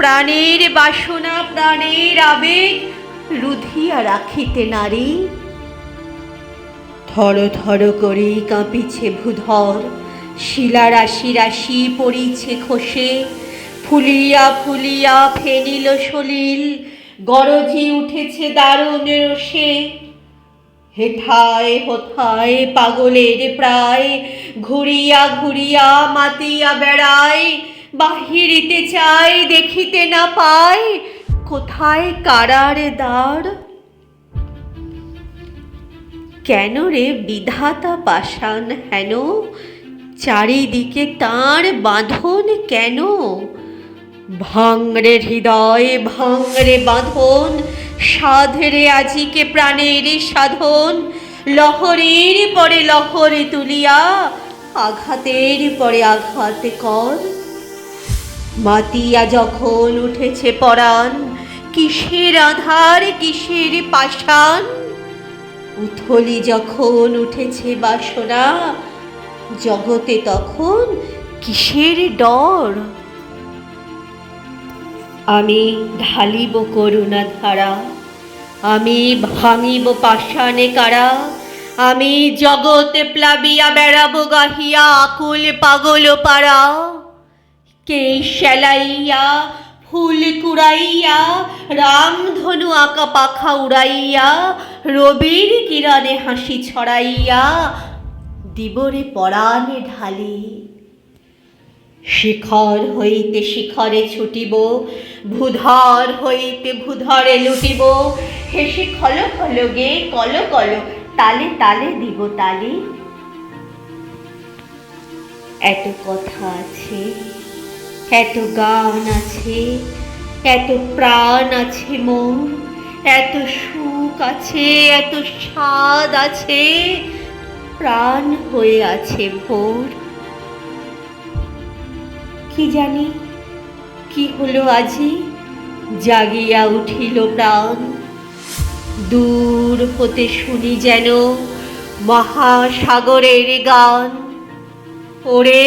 প্রাণের বাসনা, প্রাণের আবেগ রুধিয়া রাখিতে নারী। থর থর করে কাঁপিছে ভূধর, শিলা রাশি রাশি পড়িছে খসে। ফুলিয়া ফুলিয়া ফেনিল সলিল, গরজি উঠেছে দারুণ রসে হেথায় হোথায় পাগলের প্রায়, ঘুরিয়া ঘুরিয়া মাতিয়া বেড়ায় বাহিরিতে চাই দেখিতে না পায় কোথায় কারার দ্বার? কেন রে বিধাতা পাষাণ হেন? চারিদিকে তার বাঁধন কেন? ভাঙরে হৃদয়, ভাঙরে বাঁধন, সাধরে আজিকে প্রাণের সাধন। লহরের পরে লহরে তুলিয়া, আঘাতের পরে আঘাত কর। মাতিয়া যখন উঠেছে পরাণ, কিসের আধার, কিসের পাষাণ? উথলি যখন উঠেছে বাসনা, জগতে তখন কিসের ডর? আমি ঢালিব করুণা ধারা, আমি ভাঙিব পাষাণে কারা, আমি জগতে প্লাবিয়া বেড়াবো গাহিয়া আকুল পাগল পাড়া। কে সেলাইয়া ফুল কুড়াইয়া রামধনু আঁকা পাখা উড়াইয়া, রবির কিরণে হাসি ছড়াইয়া, দিবরে পরাণে ঢালি। শিখর হইতে শিখরে ছুটিব, ভূধর হইতে ভূধরে লুটিব। হেসে খল খল গে, কল কল, তালে তালে দিব তালে। এত কথা আছে। এত গান আছে, এত প্রাণ আছে মন, এত সুখ আছে, এত স্বাদ আছে, প্রাণ হয়ে আছে ভোর। কি জানি কি হলো আজি, জাগিয়া উঠিল প্রাণ। দূর হতে শুনি যেন মহাসাগরের গান, ওরে